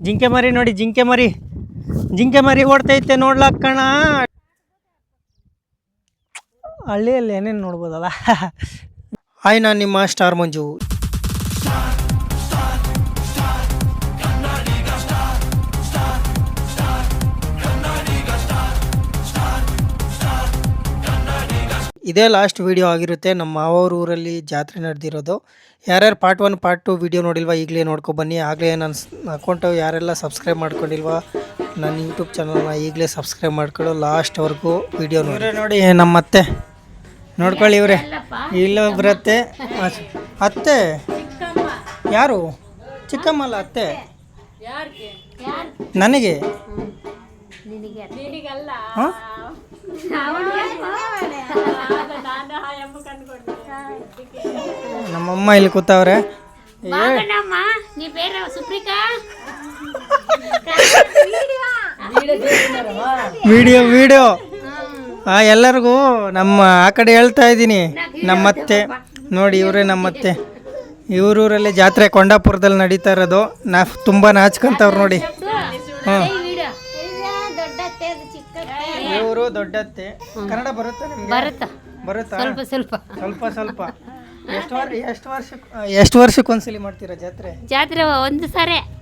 ಜಿಂಕೆ ಮರಿ ನೋಡಿ, ಜಿಂಕೆ ಮರಿ. ಜಿಂಕೆ ಮರಿ ಓಡ್ತೈತೆ ನೋಡ್ಲಕ್ಕಣ ಹಳ್ಳಿಯಲ್ಲಿ ಏನೇನು ನೋಡ್ಬೋದಲ್ಲ? ಹಾಯ್ ನಾನು ನಿಮ್ಮ ಸ್ಟಾರ್ ಮಂಜು. ಇದೇ ಲಾಸ್ಟ್ ವಿಡಿಯೋ ಆಗಿರುತ್ತೆ. ನಮ್ಮ ಮಾವವ್ರ ಊರಲ್ಲಿ ಜಾತ್ರೆ ನಡೆದಿರೋದು. ಯಾರ್ಯಾರು part one part two video ನೋಡಿಲ್ವಾ ಈಗಲೇ ನೋಡ್ಕೊ ಬನ್ನಿ. ಆಗಲೇ ನನ್ನ ಅಕೌಂಟು ಯಾರೆಲ್ಲ ಸಬ್ಸ್ಕ್ರೈಬ್ ಮಾಡ್ಕೊಂಡಿಲ್ವಾ ನನ್ನ ಯೂಟ್ಯೂಬ್ ಚಾನಲ್ನ ಈಗಲೇ ಸಬ್ಸ್ಕ್ರೈಬ್ ಮಾಡ್ಕೊಳ್ಳೋ ಲಾಸ್ಟ್ವರೆಗೂ ವಿಡಿಯೋ ನೋಡಿ. ನೋಡಿ ನಮ್ಮ ಅತ್ತೆ. ನೋಡ್ಕೊಳ್ಳಿ ಇವರೇ. ಇಲ್ಲ ಬರುತ್ತೆ ಅತ್ತೆ. ಯಾರು? ಚಿಕ್ಕಮ್ಮಲ್ಲ ಅತ್ತೆ. ನನಗೆ? ಹಾಂ? ನಮ್ಮಮ್ಮ ಇಲ್ಲಿ ಕೂತವ್ರೆ. ನೀ ಬೇರೆ ವಿಡಿಯೋ ವಿಡಿಯೋ. ಆ ಎಲ್ಲರಿಗೂ ನಮ್ಮ ಆ ಕಡೆ ಹೇಳ್ತಾ ಇದ್ದೀನಿ. ನಮ್ಮತ್ತೆ. ನೋಡಿ ಇವರೇ ನಮ್ಮತ್ತೆ. ಇವ್ರೂರಲ್ಲಿ ಜಾತ್ರೆ ಕೊಂಡಾಪುರದಲ್ಲಿ ನಡೀತಾ ಇರೋದು. ನಾ ತುಂಬ ನಾಚ್ಕೊಂತವ್ರು ನೋಡಿ. ಹ್ಞೂ ದೊಡ್ಡತ್ತೆ. ಕನ್ನಡ ಬರುತ್ತೆ ಬರುತ್ತಾ? ಬರುತ್ತಾ? ಸ್ವಲ್ಪ ಸ್ವಲ್ಪ. ಸ್ವಲ್ಪ ಸ್ವಲ್ಪ. ಎಷ್ಟು ವರ್ಷ ಎಷ್ಟು ವರ್ಷಕ್ಕೆ ಎಷ್ಟು ವರ್ಷಕ್ಕೆ ಒಂದ್ಸಲಿ ಮಾಡ್ತೀರಾ ಜಾತ್ರೆ? ಜಾತ್ರೆ ಒಂದು ಸಾರೆ.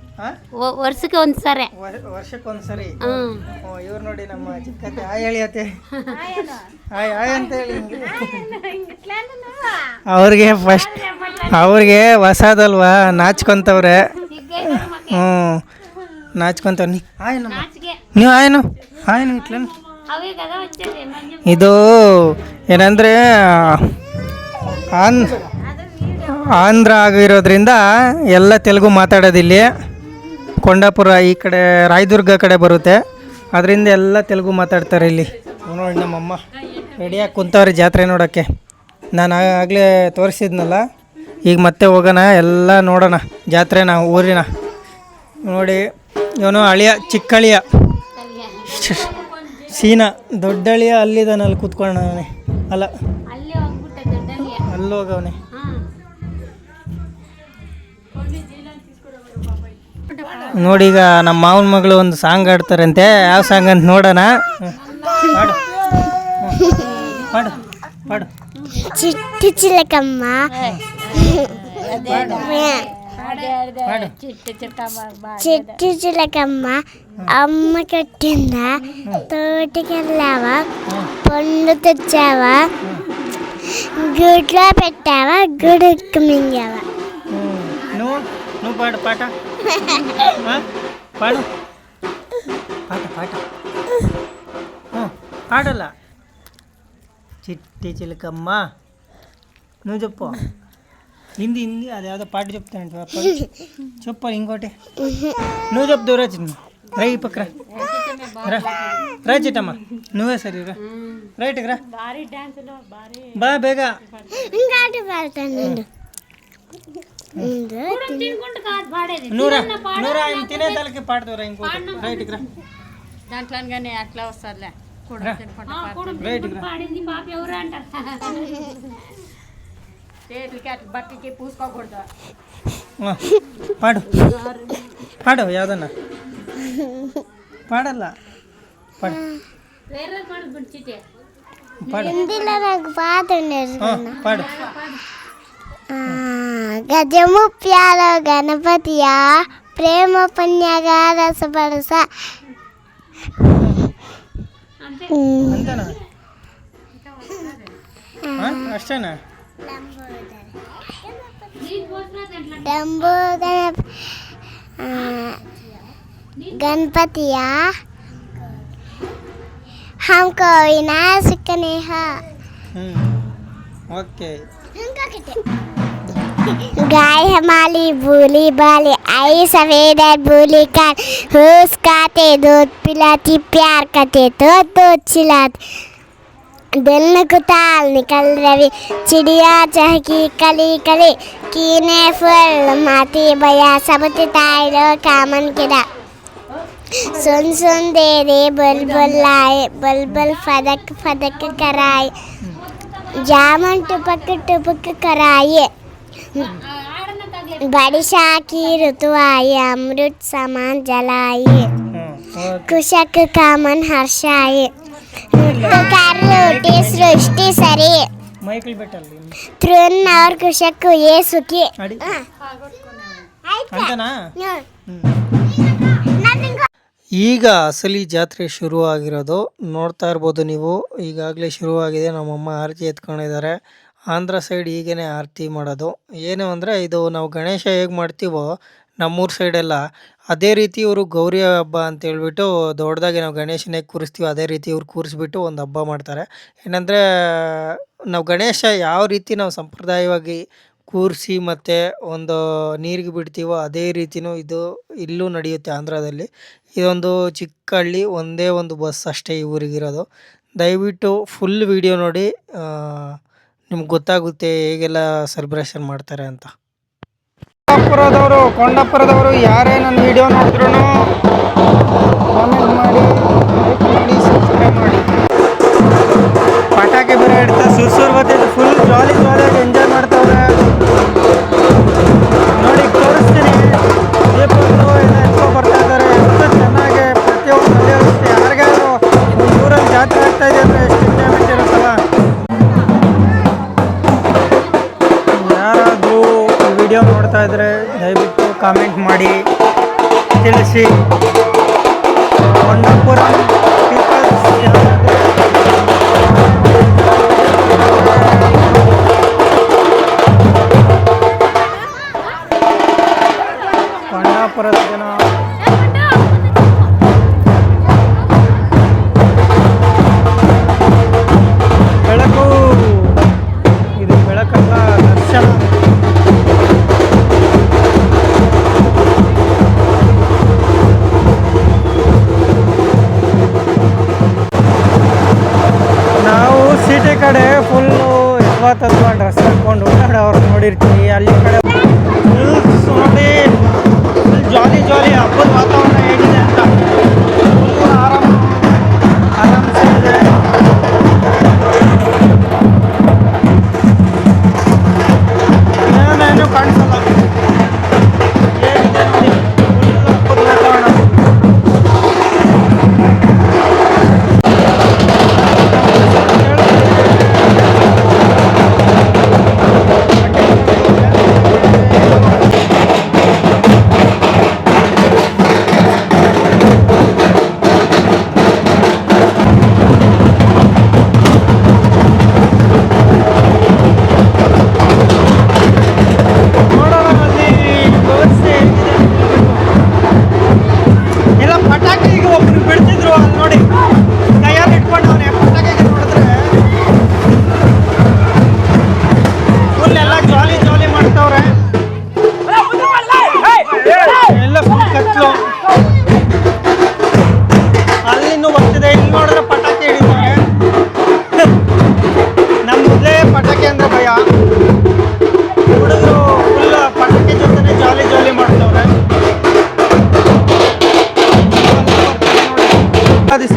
ವರ್ಷಕ್ಕೆ ಒಂದು ಸಾರೆ. ವರ್- ವರ್ಷಕ್ಕೊಂದ್ಸರಿ ಹ್ಮ್. ಓ, ಇವ್ರು ನೋಡಿ ನಮ್ಮ ಚಿಕ್ಕತ್ತೆ. ಹಾಯ್ ಹೇಳಿ ಅತ್ತೆ ಹಾಯ್ ಹಾಯ್ ಅಂತ ಹೇಳಿ ಅವ್ರಿಗೆ ಫಸ್ಟ್ ಅವ್ರಿಗೆ ಹೊಸದಲ್ವಾ? ನಾಚ್ಕೊಂತವ್ರೆ. ಹ್ಞೂ ನಾಚ್ಕೊಂತವ್ ನೀ ಹಾಯ್ ನಮ್ಮ ನಾಚಿಗೆ. ನೀವು ಹಾಯ್ನು ಹಾಯ್ನು ಇಟ್ಲೇನು. ಇದು ಏನಂದರೆ, ಆನ್ ಆಂಧ್ರ ಆಗಿರೋದ್ರಿಂದ ಎಲ್ಲ ತೆಲುಗು ಮಾತಾಡೋದು ಇಲ್ಲಿ. ಕೊಂಡಾಪುರ ಈ ಕಡೆ, ರಾಯದುರ್ಗ ಕಡೆ ಬರುತ್ತೆ. ಅದರಿಂದ ಎಲ್ಲ ತೆಲುಗು ಮಾತಾಡ್ತಾರೆ ಇಲ್ಲಿ. ನೋಡಿ ನಮ್ಮಮ್ಮ. ರೆಡಿಯಾಗಿ ಕುಂತವ್ರಿ ಜಾತ್ರೆ ನೋಡೋಕ್ಕೆ. ನಾನು ಆಗಲೇ ತೋರಿಸಿದ್ನಲ್ಲ. ಈಗ ಮತ್ತೆ ಹೋಗೋಣ, ಎಲ್ಲ ನೋಡೋಣ. ಜಾತ್ರೆನ, ಊರಿನ. ನೋಡಿ, ಇವನು ಅಳಿಯ, ಚಿಕ್ಕಳಿಯ. ಸೀನಾ ದೊಡ್ಡಳಿಯ ಅಲ್ಲಿದಾನಲ್ಲಿ ಕೂತ್ಕೊಂಡವನೆ ಅಲ್ಲ. ಅಲ್ಲೋಗವನೆ ನೋಡಿ ಈಗ ನಮ್ಮ ಮಾವನ ಮಗಳು ಒಂದು ಸಾಂಗ್ ಆಡ್ತಾರಂತೆ ಯಾವ ಸಾಂಗ್ ಅಂತ ನೋಡೋಣ? ಹಾಡು. ಹಾಡು. ಚಿಟ್ಟಿ ಚಿಲಕಮ್ಮ. చెట్టు చిలకమ్మ అమ్మ కట్టిందా? తోటికెళ్ళావా? పండు తెచ్చావా? గుడ్లో పెట్టావా? గుడుక్కు మింగావా? పాడు పాట. పాడు. పాట పాట. పాడలా. చిట్టి చిలకమ్మ. నువ్వు చెప్పు. హిందీ హిందీ అది ఏదో పాట చెప్తానంట చెప్పాలి ఇంకోటి. నువ్వు చెప్దు రచి రై పక్కన రా. చిట్టమ్మ నువ్వే సరే రా. రైట్ రా. బా బేగా. నూరా నూరా తినే తలకి పాడతావురా ఇంకోటి. రైట్ రా. దాంట్లో అట్లా వస్తుందిలే రైట్ రా. చేతులకి అట్లా బట్టలకి పూసుకోకూడదు. ఆ, పాడు. పాడు యాదన్న. పాడಲ್ಲ పాడు. హిందీలో నాకు పాట గజము ప్యాలో గణపతియా ప్రేమ పన్యగా రసపరస ఉమ్. డబ్బు గణపతియా हमको विनाश कनेह ओके गाय हमारी बोली बाली आई सवेदर बोली कर होश खाते दूध पिलाती प्यार करते तो दूध चिलाते दिल को ताल निकल रही चिड़िया चहकी कली कली कीने फुल माती बया सब तितायरो कामन किरा सुन सुन दे रे बुलबुल आए बुलबुल फदक फदक कराए जामन टुपक टुपक कराए बड़िशा की ऋतु आई अमृत समान जलाए कुशक का मन हर्षाए ರೋಟಿ ಸೃಷ್ಟಿ ಸರಿ. ಮೈಕಲ್ ಬೆಟ್ಟಲ್ಲಿ ತೃನ್ ಅವ್ರ ಕುಶಕ್ಕು ಏ ಸುಖಿ ಅಡಿ ಅಂತನಾ ಈಗ ಅಸಲಿ ಜಾತ್ರೆ ಶುರು ಆಗಿರೋದು ನೋಡ್ತಾ ಇರ್ಬೋದು ನೀವು. ಈಗಾಗಲೇ ಶುರುವಾಗಿದೆ. ನಮ್ಮಮ್ಮ ಆರತಿ ಎತ್ಕೊಂಡಿದ್ದಾರೆ. ಆಂಧ್ರ ಸೈಡ್ ಈಗೇನೆ ಆರತಿ ಮಾಡೋದು. ಏನು ಅಂದರೆ ಇದು ನಾವು ಗಣೇಶ ಹೇಗೆ ಮಾಡ್ತೀವೋ ನಮ್ಮೂರ ಸೈಡೆಲ್ಲ ಅದೇ ರೀತಿ ಇವರು ಗೌರಿ ಹಬ್ಬ ಅಂತ ಹೇಳ್ಬಿಟ್ಟು ದೊಡ್ಡದಾಗಿ ನಾವು ಗಣೇಶನ ಕೂರಿಸ್ತೀವಿ, ಅದೇ ರೀತಿ ಇವ್ರು ಕೂರಿಸ್ಬಿಟ್ಟು ಒಂದು ಹಬ್ಬ ಮಾಡ್ತಾರೆ. ಏನಂದರೆ, ನಾವು ಗಣೇಶ ಯಾವ ರೀತಿ ನಾವು ಸಂಪ್ರದಾಯವಾಗಿ ಕೂರಿಸಿ ಮತ್ತು ಒಂದು ನೀರಿಗೆ ಬಿಡ್ತೀವೋ ಅದೇ ರೀತಿಯೂ ಇದು ಇಲ್ಲೂ ನಡೆಯುತ್ತೆ ಆಂಧ್ರದಲ್ಲಿ. ಇದೊಂದು ಚಿಕ್ಕ ಹಳ್ಳಿ, ಒಂದೇ ಒಂದು ಬಸ್ ಅಷ್ಟೇ ಈ ಊರಿಗಿರೋದು. ದಯವಿಟ್ಟು ಫುಲ್ ವಿಡಿಯೋ ನೋಡಿ ನಿಮ್ಗೆ ಗೊತ್ತಾಗುತ್ತೆ ಹೇಗೆಲ್ಲ ಸೆಲೆಬ್ರೇಷನ್ ಮಾಡ್ತಾರೆ ಅಂತ. ಕೊಂಡಪುರದವರು ಕೊಂಡಪುರದವರು ಯಾರೇ ನನ್ನ ವಿಡಿಯೋ ನೋಡಿದ್ರು ಕಾಮೆಂಟ್ ಮಾಡಿ ಲೈಕ್ ಮಾಡಿ ಸಬ್ಸ್ಕ್ರೈಬ್ ಮಾಡಿ. ಪಟಾಕಿ ಬೇರೆ ಇಡ್ತಾ ಸುರ್ಸುರ್ ಬತ್ತಿದ್ದು ಫುಲ್ ಜಾಲಿ ಜಾಲಿಯಾಗಿ ಎಂಜಾಯ್ ಮಾಡ್ತಾವ್ರೆ. ನೋಡ್ತಾ ಇದ್ರೆ ದಯವಿಟ್ಟು ಕಾಮೆಂಟ್ ಮಾಡಿ ತಿಳಿಸಿ. ಪೀಪಲ್ಸ್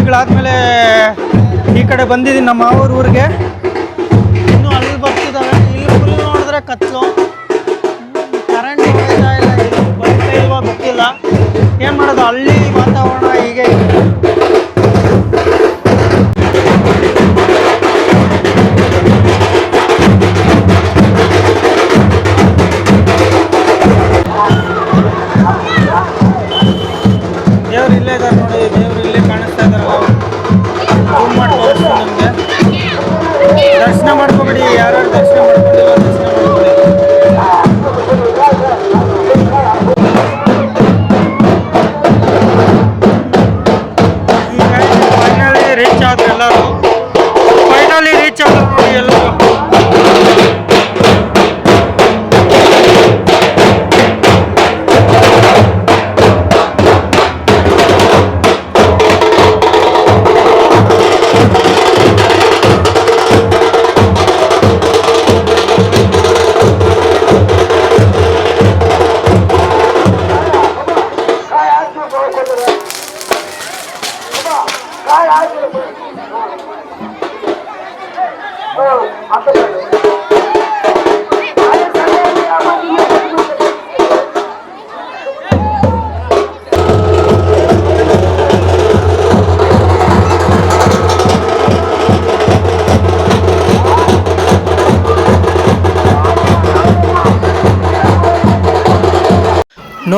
ದಿವಸಗಳಾದ್ಮೇಲೆ ಈ ಕಡೆ ಬಂದಿದ್ದೀನಿ ನಮ್ಮ ಮಾವೂರು ಊರಿಗೆ. ಇನ್ನು ಅಲ್ಲಿ ಬರ್ತಿದ್ದಾವೆ. ಇಲ್ಲಿ ಫುಲ್ ನೋಡಿದ್ರೆ ಕತ್ಲು. ಕರೆಂಟ್ ಇಲ್ಲ. ಬರ್ತಾ ಇಲ್ವಾ ಗೊತ್ತಿಲ್ಲ. ಏನು ಮಾಡೋದು? ಹಳ್ಳಿ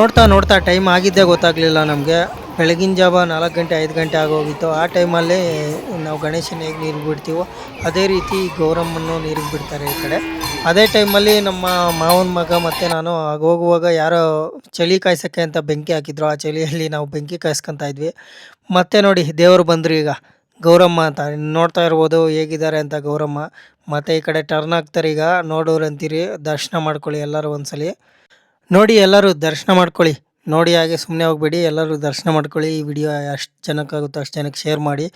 ನೋಡ್ತಾ ನೋಡ್ತಾ ಟೈಮ್ ಆಗಿದ್ದೇ ಗೊತ್ತಾಗಲಿಲ್ಲ ನಮಗೆ. ಬೆಳಗಿನ ಜಾವ ನಾಲ್ಕು ಗಂಟೆ, ಐದು ಗಂಟೆ ಆಗೋಗಿತ್ತು ಆ ಟೈಮಲ್ಲಿ ನಾವು ಗಣೇಶನ ಹೇಗೆ ನೀರು ಬಿಡ್ತೀವೋ, ಅದೇ ರೀತಿ ಗೌರಮ್ಮನ್ನು ನೀರಿಗೆ ಬಿಡ್ತಾರೆ ಈ ಕಡೆ. ಅದೇ ಟೈಮಲ್ಲಿ ನಮ್ಮ ಮಾವನ ಮಗ ಮತ್ತು ನಾನು ಹೋಗುವಾಗ ಯಾರೋ ಚಳಿ ಕಾಯ್ಸೋಕ್ಕೆ ಅಂತ ಬೆಂಕಿ ಹಾಕಿದ್ರು. ಆ ಚಳಿಯಲ್ಲಿ ನಾವು ಬೆಂಕಿ ಕಾಯಿಸ್ಕೊತಾ ಇದ್ವಿ. ಮತ್ತೆ ನೋಡಿ, ದೇವರು ಬಂದರು ಈಗ. ಗೌರಮ್ಮ ಅಂತ. ನೋಡ್ತಾ ಇರ್ಬೋದು, ಹೇಗಿದ್ದಾರೆ ಅಂತ ಗೌರಮ್ಮ. ಮತ್ತು ಈ ಕಡೆ ಟರ್ನ್ ಆಗ್ತಾರೆ ಈಗ. ನೋಡೋರು ಅಂತೀರಿ ದರ್ಶನ ಮಾಡ್ಕೊಳ್ಳಿ ಎಲ್ಲರೂ ಒಂದ್ಸಲಿ. ನೋಡಿ ಎಲ್ಲರೂ ದರ್ಶನ ಮಾಡ್ಕೊಳ್ಳಿ. ನೋಡಿ ಹಾಗೆ ಸುಮ್ಮನೆ ಹೋಗ್ಬೇಡಿ. ಎಲ್ಲರೂ ದರ್ಶನ ಮಾಡ್ಕೊಳ್ಳಿ. ಈ ವಿಡಿಯೋ ಅಷ್ಟು ಜನಕ್ಕಾಗುತ್ತೋ ಅಷ್ಟು ಜನಕ್ಕೆ ಶೇರ್ ಮಾಡಿ.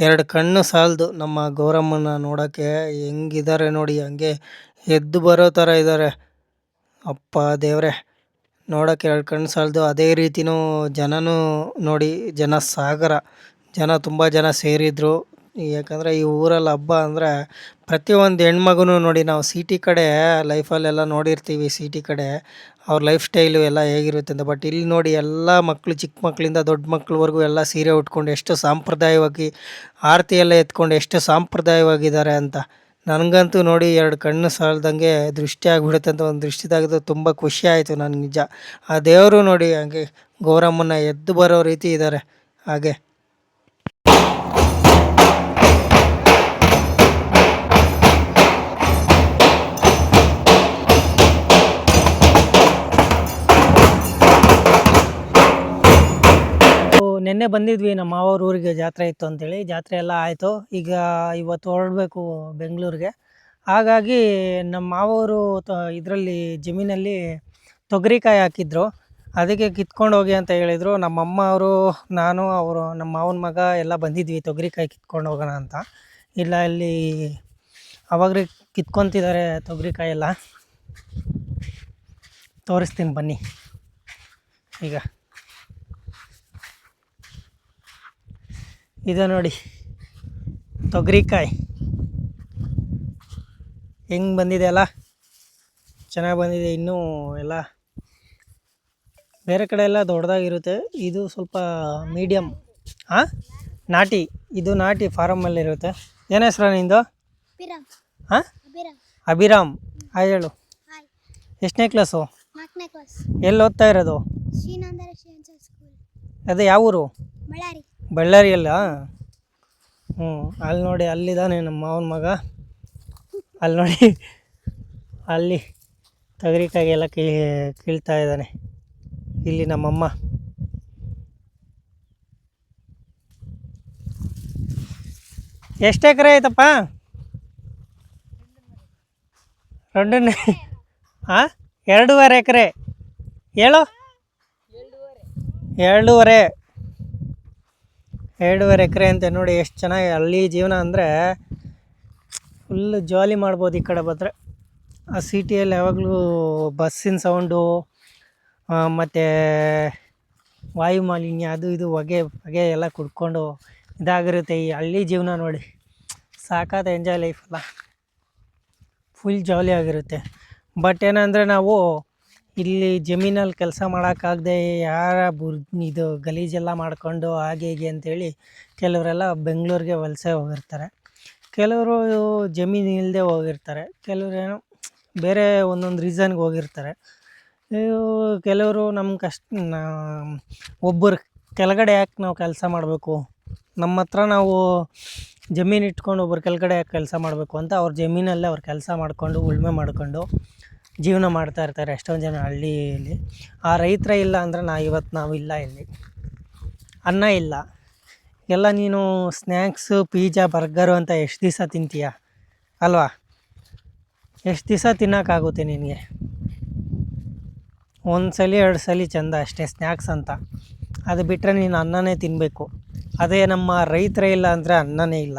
ಎರಡು ಕಣ್ಣು ಸಾಲದು ನಮ್ಮ ಗೌರಮ್ಮನ ನೋಡೋಕ್ಕೆ ಹೆಂಗಿದ್ದಾರೆ ನೋಡಿ. ಹಂಗೆ ಎದ್ದು ಬರೋ ಥರ ಇದ್ದಾರೆ ಅಪ್ಪ ದೇವರೇ. ನೋಡೋಕ್ಕೆ ಎರಡು ಕಣ್ಣು ಸಾಲದು. ಅದೇ ರೀತಿಯೂ ಜನನೂ ನೋಡಿ. ಜನ ಸಾಗರ. ಜನ ತುಂಬ ಜನ ಸೇರಿದ್ರು. ಯಾಕಂದರೆ ಈ ಊರಲ್ಲಿ ಹಬ್ಬ ಅಂದರೆ ಪ್ರತಿಯೊಂದು ಹೆಣ್ಮಗುನು ನೋಡಿ ನಾವು ಸಿಟಿ ಕಡೆ ಲೈಫಲ್ಲೆಲ್ಲ ನೋಡಿರ್ತೀವಿ ಸಿಟಿ ಕಡೆ. ಅವ್ರ ಲೈಫ್ ಸ್ಟೈಲು ಎಲ್ಲ ಹೇಗಿರುತ್ತೆ ಅಂತ. ಬಟ್ ಇಲ್ಲಿ ನೋಡಿ ಎಲ್ಲ ಮಕ್ಕಳು ಚಿಕ್ಕ ಮಕ್ಕಳಿಂದ ದೊಡ್ಡ ಮಕ್ಕಳವರೆಗೂ ಎಲ್ಲ ಸೀರೆ ಉಟ್ಕೊಂಡು ಎಷ್ಟು ಸಾಂಪ್ರದಾಯವಾಗಿ ಆರತಿ ಎಲ್ಲ ಎತ್ಕೊಂಡು ಎಷ್ಟು ಸಾಂಪ್ರದಾಯವಾಗಿದ್ದಾರೆ ಅಂತ. ನನಗಂತೂ ನೋಡಿ ಎರಡು ಕಣ್ಣು ಸಾಲದಂಗೆ ದೃಷ್ಟಿ ಆಗಿಬಿಡುತ್ತೆ ಅಂತ ಒಂದು ದೃಷ್ಟಿ ತೆಗೆದು ತುಂಬ ಖುಷಿ ಆಯಿತು ನನಗೆ ನಿಜ. ಆ ದೇವರು ನೋಡಿ ಹಂಗೆ ಗೌರಮ್ಮನ ಎದ್ದು ಬರೋ ರೀತಿ ಇದ್ದಾರೆ ಹಾಗೆ. ನಿನ್ನೆ ಬಂದಿದ್ವಿ, ನಮ್ಮ ಮಾವವ್ರ ಊರಿಗೆ ಜಾತ್ರೆ ಇತ್ತು ಅಂತೇಳಿ. ಜಾತ್ರೆ ಎಲ್ಲ ಆಯಿತು. ಈಗ ಇವತ್ತು ಹೊರಡಬೇಕು ಬೆಂಗಳೂರಿಗೆ. ಹಾಗಾಗಿ ನಮ್ಮ ಮಾವವರು ಇದರಲ್ಲಿ ಜಮೀನಲ್ಲಿ ತೊಗರಿಕಾಯಿ ಹಾಕಿದ್ರು. ಅದಕ್ಕೆ ಕಿತ್ಕೊಂಡು ಹೋಗಿ ಅಂತ ಹೇಳಿದರು. ನಮ್ಮಮ್ಮ ಅವರು, ನಾನು, ಅವರು, ನಮ್ಮ ಮಾವನ ಮಗ ಎಲ್ಲ ಬಂದಿದ್ವಿ ತೊಗರಿಕಾಯಿ ಕಿತ್ಕೊಂಡು ಹೋಗೋಣ ಅಂತ. ಇಲ್ಲ, ಇಲ್ಲಿ ಅವಾಗ್ರಿ ಕಿತ್ಕೊತಿದ್ದಾರೆ ತೊಗರಿಕಾಯಿ ಎಲ್ಲ. ತೋರಿಸ್ತೀನಿ ಬನ್ನಿ. ಈಗ ಇದು ನೋಡಿ ತೊಗರಿಕಾಯಿ. ಹೆಂಗೆ ಬಂದಿದೆ ಅಲ್ಲ? ಚೆನ್ನಾಗಿ ಬಂದಿದೆ. ಇನ್ನೂ ಎಲ್ಲ ಬೇರೆ ಕಡೆ ಎಲ್ಲ ದೊಡ್ಡದಾಗಿರುತ್ತೆ. ಇದು ಸ್ವಲ್ಪ ಮೀಡಿಯಮ್ ಹಾಂ ನಾಟಿ. ಇದು ನಾಟಿ ಫಾರಮಲ್ಲಿರುತ್ತೆ ಏನು ಹೆಸ್ರ ನಿಂದು? ಹಾಂ ಅಭಿರಾಮ್. ಹಾಯ್ ಹೇಳು. ಎಷ್ಟನೇ ಕ್ಲಾಸು ಎಲ್ಲಿ ಓದ್ತಾ ಇರೋದು? ಅದೇ ಯಾವ ಊರು ಬಳ್ಳಾರಿ ಬಳ್ಳಾರಿಯಲ್ಲ? ಹ್ಞೂ, ಅಲ್ಲಿ ನೋಡಿ ಅಲ್ಲಿದ್ದಾನೆ ನಮ್ಮ ಮಾವನ ಮಗ. ಅಲ್ಲಿ ನೋಡಿ, ಅಲ್ಲಿ ತಗರಿಕಾಯಿ ಎಲ್ಲ ಕೀ, ಕೀಳ್ತಾ ಇದ್ದಾನೆ. ಇಲ್ಲಿ ನಮ್ಮಮ್ಮ. ಎಷ್ಟು ಎಕರೆ ಆಯ್ತಪ್ಪ? ಎರಡನೇ ಹಾಂ ಎರಡೂವರೆ ಎಕರೆ. ಹೇಳು. ಎರಡೂವರೆ. ಎರಡೂವರೆ ಎಕರೆ ಅಂತ ನೋಡಿ ಎಷ್ಟು ಚೆನ್ನಾಗಿ ಹಳ್ಳಿ ಜೀವನ ಅಂದರೆ ಫುಲ್ ಜಾಲಿ ಮಾಡ್ಬೋದು ಈ ಕಡೆ ಬಂದರೆ ಆ ಸಿಟಿಯಲ್ಲಿ ಯಾವಾಗಲೂ ಬಸ್ಸಿನ ಸೌಂಡು ಮತ್ತು ವಾಯು ಮಾಲಿನ್ಯ ಅದು ಇದು ಹೊಗೆ ಹೊಗೆ ಎಲ್ಲ ಕುಡ್ಕೊಂಡು ಇದಾಗಿರುತ್ತೆ ಈ ಹಳ್ಳಿ ಜೀವನ ನೋಡಿ. ಸಾಕಾದ ಎಂಜಾಯ್ ಲೈಫಲ್ಲ ಅಲ್ಲ. ಫುಲ್ ಜಾಲಿ ಆಗಿರುತ್ತೆ. ಬಟ್ ಏನಂದರೆ ನಾವು ಇಲ್ಲಿ ಜಮೀನಲ್ಲಿ ಕೆಲಸ ಮಾಡೋಕ್ಕಾಗದೆ ಯಾರ ಬುರ್, ಇದು ಗಲೀಜೆಲ್ಲ ಮಾಡ್ಕೊಂಡು ಹಾಗೆ ಹೀಗೆ ಅಂತೇಳಿ ಕೆಲವರೆಲ್ಲ ಬೆಂಗಳೂರಿಗೆ ವಲಸೆ ಹೋಗಿರ್ತಾರೆ. ಕೆಲವರು ಜಮೀನು ಇಲ್ಲದೆ ಹೋಗಿರ್ತಾರೆ. ಕೆಲವರು ಏನೋ ಬೇರೆ ಒಂದೊಂದು ರೀಸನ್ಗೆ ಹೋಗಿರ್ತಾರೆ. ಕೆಲವರು ನಮ್ಮ ಕಷ್ಟ ಒಬ್ಬರು ಕೆಳಗಡೆ ಯಾಕೆ ನಾವು ಕೆಲಸ ಮಾಡಬೇಕು? ನಮ್ಮ ಹತ್ರ ನಾವು ಜಮೀನು ಇಟ್ಕೊಂಡು ಒಬ್ಬರು ಕೆಳಗಡೆ ಯಾಕೆ ಕೆಲಸ ಮಾಡಬೇಕು ಅಂತ ಅವ್ರ ಜಮೀನಲ್ಲೇ ಅವ್ರು ಕೆಲಸ ಮಾಡಿಕೊಂಡು ಉಳುಮೆ ಮಾಡಿಕೊಂಡು ಜೀವನ ಮಾಡ್ತಾ ಇರ್ತಾರೆ ಎಷ್ಟೊಂದು ಜನ ಹಳ್ಳಿಯಲ್ಲಿ. ಆ ರೈತರ ಇಲ್ಲ ಅಂದರೆ ನಾ ಇವತ್ತು ನಾವು ಇಲ್ಲ ಇಲ್ಲಿ. ಅನ್ನ ಇಲ್ಲ. ಎಲ್ಲ ನೀನು ಸ್ನ್ಯಾಕ್ಸು ಪೀಜಾ ಬರ್ಗರು ಅಂತ ಎಷ್ಟು ದಿವಸ ತಿಂತೀಯ? ಅಲ್ವಾ? ಎಷ್ಟು ದಿವಸ ತಿನ್ನೋಕ್ಕಾಗುತ್ತೆ ನಿನಗೆ? ಒಂದು ಸಲ ಎರಡು ಸಲ ಚಂದ ಅಷ್ಟೇ ಸ್ನ್ಯಾಕ್ಸ್ ಅಂತ. ಅದು ಬಿಟ್ಟರೆ ನೀನು ಅನ್ನನೇ ತಿನ್ನಬೇಕು ಅದೇ ನಮ್ಮ ರೈತರೇ ಇಲ್ಲ ಅಂದರೆ ಅನ್ನನೇ ಇಲ್ಲ.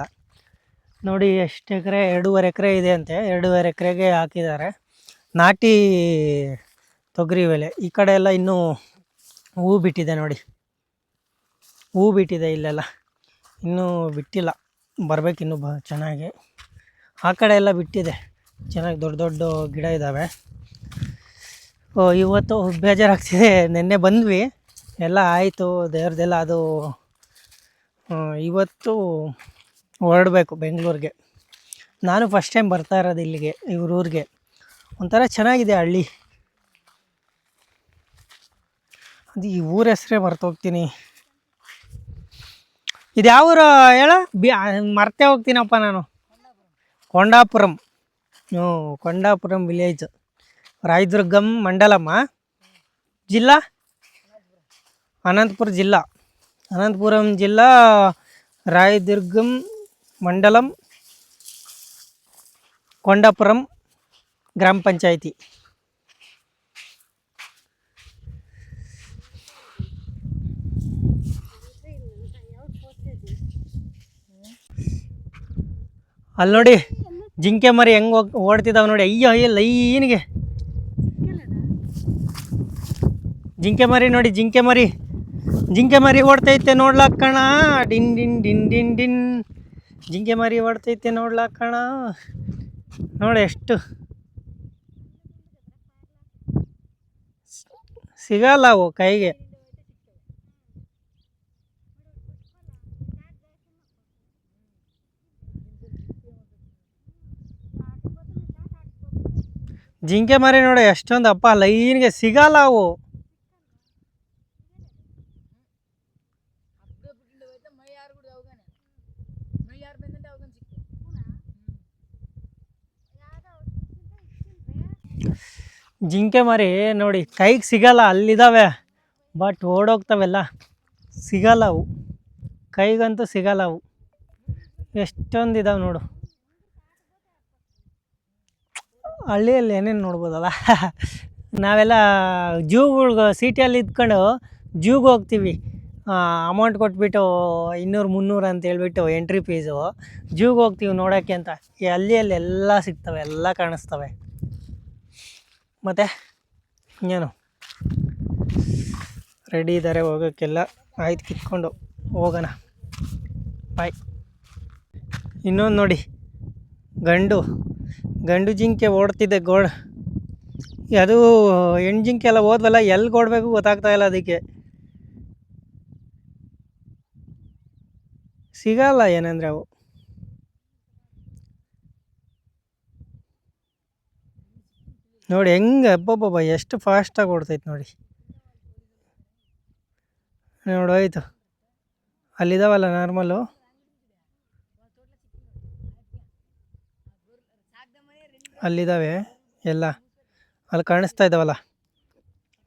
ನೋಡಿ ಎಷ್ಟು ಎಕರೆ, ಎರಡೂವರೆ ಎಕರೆ ಇದೆ ಅಂತೆ. ಎರಡೂವರೆ ಎಕರೆಗೆ ಹಾಕಿದ್ದಾರೆ. ನಾಟಿ ತೊಗರಿ ಬೆಲೆ ಈ ಕಡೆ ಎಲ್ಲ ಇನ್ನೂ ಹೂ ಬಿಟ್ಟಿದೆ ನೋಡಿ. ಹೂ ಬಿಟ್ಟಿದೆ ಇಲ್ಲೆಲ್ಲ. ಇನ್ನೂ ಬಿಟ್ಟಿಲ್ಲ. ಬರಬೇಕು ಇನ್ನೂ ಬ ಚೆನ್ನಾಗಿ. ಆ ಕಡೆ ಎಲ್ಲ ಬಿಟ್ಟಿದೆ. ಚೆನ್ನಾಗಿ ದೊಡ್ಡ ದೊಡ್ಡ ಗಿಡ ಇದ್ದಾವೆ ಓ, ಇವತ್ತು ಬೇಜಾರಾಗ್ತಿದೆ. ನಿನ್ನೆ ಬಂದ್ವಿ. ಎಲ್ಲ ಆಯಿತು. ದೇವ್ರದ್ದೆಲ್ಲ ಅದು ಇವತ್ತು ಹೊರಡಬೇಕು ಬೆಂಗಳೂರಿಗೆ. ನಾನು ಫಸ್ಟ್ ಟೈಮ್ ಬರ್ತಾ ಇರೋದು ಇಲ್ಲಿಗೆ, ಇವ್ರ ಊರಿಗೆ. ಒಂಥರ ಚೆನ್ನಾಗಿದೆ ಹಳ್ಳಿ ಅದು ಈ ಊರ ಹೆಸರೇ ಮರ್ತೋಗ್ತೀನಿ ಇದು ಯಾವ ಊರು ಹೇಳ ಬಿ ಮರ್ತೇ ಹೋಗ್ತೀನಪ್ಪ ನಾನು ಕೊಂಡಾಪುರಂ ಹ್ಞೂ ಕೊಂಡಾಪುರಂ ವಿಲೇಜ್ ರಾಯದುರ್ಗಂ ಮಂಡಲಮ್ಮ ಜಿಲ್ಲಾ ಅನಂತಪುರ ಜಿಲ್ಲಾ అనంతపురం జిల్లా రాయదుర్గం మండలం కొండాపురం ಗ್ರಾಮ ಪಂಚಾಯಿತಿ. ಅಲ್ಲಿ ನೋಡಿ, ಜಿಂಕೆ ಮರಿ ಹೆಂಗೆ ಹೋಗಿ ನೋಡಿ. ಅಯ್ಯೋ ಅಯ್ಯೋ ಲೈನಿಗೆ ಜಿಂಕೆ ಮರಿ ನೋಡಿ, ಜಿಂಕೆ ಮರಿ. ಜಿಂಕೆ ಮರಿ ಓಡ್ತೈತೆ ನೋಡ್ಲಕ್ಕಣ ಡಿನ್ ಡಿನ್ ಡಿನ್ ಡಿನ್ ಡಿನ್. ಜಿಂಕೆ ಮರಿ ಓಡ್ತೈತೆ ನೋಡ್ಲಕ್ಕಣ ನೋಡಿ ಎಷ್ಟು ಸಿಗಲ್ಲ ಅವು ಕೈಗೆ. ಜಿಂಕೆ ಮರಿ ನೋಡಿ ಎಷ್ಟೊಂದು ಅಪ್ಪ ಲೈನ್ಗೆ ಸಿಗಲ್ಲ ಅವು. ಜಿಂಕೆ ಮರಿ, ನೋಡಿ, ಕೈಗೆ ಸಿಗಲ್ಲ ಅಲ್ಲಿದ್ದಾವೆ ಬಟ್ ಓಡೋಗ್ತವೆಲ್ಲ. ಸಿಗಲ್ಲ ಅವು ಕೈಗಂತೂ ಸಿಗಲ್ಲ ಅವು ಎಷ್ಟೊಂದು ಇದಾವೆ ನೋಡು. ಹಳ್ಳಿಯಲ್ಲಿ ಏನೇನು ನೋಡ್ಬೋದಲ್ಲ? ನಾವೆಲ್ಲ ಜೂಗಳ್ಗೆ, ಸಿಟಿಯಲ್ಲಿ ಇದ್ಕೊಂಡು ಜೂಗೆ ಹೋಗ್ತೀವಿ. ಅಮೌಂಟ್ ಕೊಟ್ಬಿಟ್ಟು ಇನ್ನೂರು ಮುನ್ನೂರು ಅಂತ ಹೇಳ್ಬಿಟ್ಟು ಎಂಟ್ರಿ ಫೀಸು ಜೂಗೆ ಹೋಗ್ತೀವಿ ನೋಡೋಕ್ಕೆ ಅಂತ. ಈ ಹಳ್ಳಿಯಲ್ಲಿ ಎಲ್ಲ ಸಿಗ್ತವೆ, ಎಲ್ಲ ಕಾಣಿಸ್ತವೆ. ಮತ್ತು ಇನ್ನೇನು ರೆಡಿ ಇದ್ದಾರೆ ಹೋಗೋಕ್ಕೆಲ್ಲ. ಆಯ್ತು, ಕಿತ್ಕೊಂಡು ಹೋಗೋಣ. ಬಾಯ್ ಇನ್ನೊಂದು ನೋಡಿ. ಗಂಡು. ಗಂಡು ಜಿಂಕೆ ಓಡ್ತಿದ್ದೆ ಗೋಡ್ ಅದು ಹೆಣ್ಣು ಜಿಂಕೆ ಎಲ್ಲ ಹೋದ್ವಲ್ಲ ಎಲ್ಲಿ ಓಡಬೇಕು ಗೊತ್ತಾಗ್ತಾ ಇಲ್ಲ ಅದಕ್ಕೆ. ಸಿಗಲ್ಲ ಏನಂದರೆ ಅವು. ನೋಡಿ ಹೆಂಗೆ, ಅಬ್ಬಬ್ಬಬ್ಬ, ಎಷ್ಟು ಫಾಸ್ಟಾಗಿ ಓಡ್ತೈತೆ ನೋಡಿ. ನೋಡು ಅಲ್ಲಿದ್ದಾವಲ್ಲ ಅಲ್ಲಿದಾವಲ್ಲ ನಾರ್ಮಲು ಅಲ್ಲಿದ್ದಾವೆ ಎಲ್ಲ. ಅಲ್ಲಿ ಕಾಣಿಸ್ತಾ ಇದ್ದಾವಲ್ಲ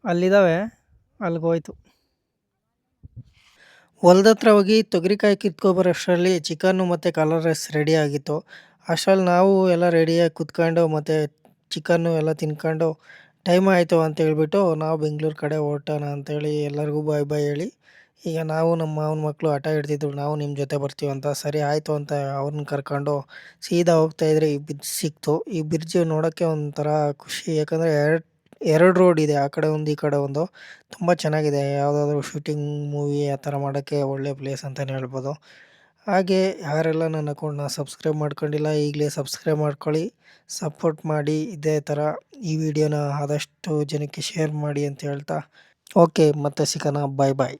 ಅಲ್ಲಿದ್ದಾವೆ ಅಲ್ಲಿಗೆ ಹೋಯ್ತು. ಹೊಲ್ದ ಹತ್ರ ಹೋಗಿ ತೊಗರಿಕಾಯಿ ಕಿತ್ಕೊಬರೋಷ್ಟರಲ್ಲಿ ಚಿಕನ್ನು ಮತ್ತು ಕಲರ್ ರೈಸ್ ರೆಡಿ ಆಗಿತ್ತು. ಅಷ್ಟರಲ್ಲಿ ನಾವು ಎಲ್ಲ ರೆಡಿಯಾಗಿ ಕುತ್ಕೊಂಡು ಮತ್ತು ಚಿಕನ್ನು ಎಲ್ಲ ತಿನ್ಕೊಂಡು ಟೈಮ್ ಆಯಿತು ಅಂತ ಹೇಳ್ಬಿಟ್ಟು ನಾವು ಬೆಂಗಳೂರು ಕಡೆ ಹೊರಟೋಣ ಅಂತೇಳಿ ಎಲ್ಲರಿಗೂ ಬಾಯ್ ಬಾಯ್ ಹೇಳಿ. ಈಗ ನಾವು ನಮ್ಮ ಮಾವನ ಮಕ್ಕಳು ಹಠ ಹಿಡ್ತಿದ್ರು ನಾವು ನಿಮ್ಮ ಜೊತೆ ಬರ್ತೀವಿ ಅಂತ, ಸರಿ ಆಯಿತು ಅಂತ ಅವ್ರನ್ನ ಕರ್ಕೊಂಡು ಸೀದಾ ಹೋಗ್ತಾಯಿದ್ರೆ ಈ ಬ್ರಿಡ್ಜ್ ಸಿಕ್ತು. ಈ ಬ್ರಿಡ್ಜ್ ನೋಡೋಕ್ಕೆ ಒಂಥರ ಖುಷಿ, ಯಾಕಂದರೆ ಎರಡು ಎರಡು ರೋಡ್ ಇದೆ, ಆ ಕಡೆ ಒಂದು, ಈ ಕಡೆ ಒಂದು. ತುಂಬ ಚೆನ್ನಾಗಿದೆ, ಯಾವುದಾದ್ರೂ ಶೂಟಿಂಗ್ ಮೂವಿ ಆ ಥರ ಮಾಡೋಕ್ಕೆ ಒಳ್ಳೆ ಪ್ಲೇಸ್ ಅಂತಲೇ ಹೇಳ್ಬೋದು. ಹಾಗೆ ಯಾರೆಲ್ಲ ನನ್ನ ಅಕೌಂಟ್ನ ಸಬ್ಸ್ಕ್ರೈಬ್ ಮಾಡ್ಕೊಂಡಿಲ್ಲ, ಈಗಲೇ ಸಬ್ಸ್ಕ್ರೈಬ್ ಮಾಡ್ಕೊಳ್ಳಿ. ಸಪೋರ್ಟ್ ಮಾಡಿ, ಇದೇ ಥರ ಈ ವಿಡಿಯೋನ ಆದಷ್ಟು ಜನಕ್ಕೆ ಶೇರ್ ಮಾಡಿ ಅಂತ ಹೇಳ್ತಾ. ಓಕೆ, ಮತ್ತೆ ಸಿಗೋಣ. ಬಾಯ್ ಬಾಯ್.